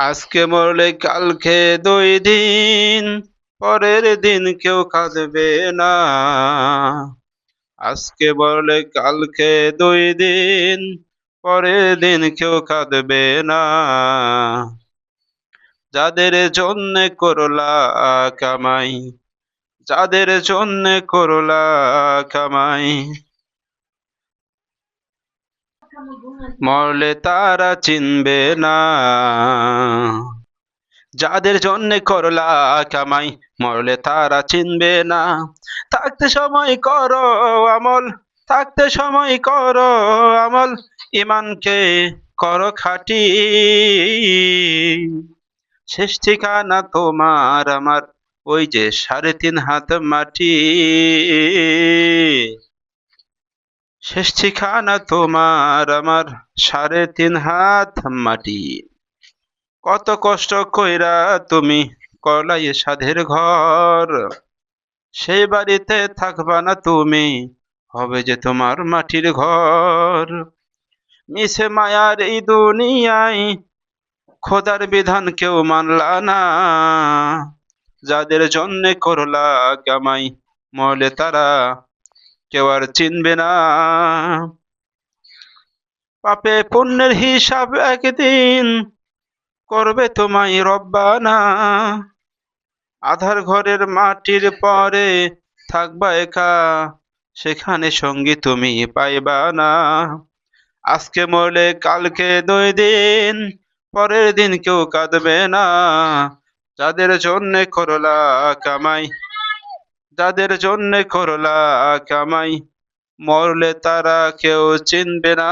আজকে মরলে কালকে দুই দিন, পরের দিন কেউ কাঁদবে না। আজকে মরলে কালকে দুই দিন, পরের দিন কেউ কাঁদবে না। যাদের জন্য করলা কামাই, যাদের জন্য করলা কামাই মরলে তারা চিনবে না। যাদের জন্য করলা কামাই, মরলে তারা চিনবে না। থাকতে সময় করো আমল, থাকতে সময় করো আমল, ইমানকে করো খাটি। শেষ ঠিকানা তোমার আমার, ওই যে সাড়ে তিন হাত মাটি। ঠিকানা তোমার, আমার সাড়ে তিন হাত মাটি। কত কষ্ট কইরা তুমি করলাই সাধের ঘর। সেই বাড়িতে থাকবা না তুমি, হবে যে তোমার মাটির ঘর। মিছে মায়ার এই দুনিয়ায় খোদার বিধান কেউ মানলা না। যাদের জন্যে করলা কামাই মলে তারা কেউ আর চিনবে না। পাপে পুণ্যের হিসাব একদিন করবে তোমায় রব্বানা। আধার ঘরের মাটির পরে থাকবা একা, সেখানে সঙ্গী তুমি পাইবা না। আজকে মরলে কালকে দুই দিন, পরের দিন কেউ কাঁদবে না। যাদের জন্যে করলা কামাই যাদের জন্য করলা কামাই মরলে তারা কেউ চিনবে না।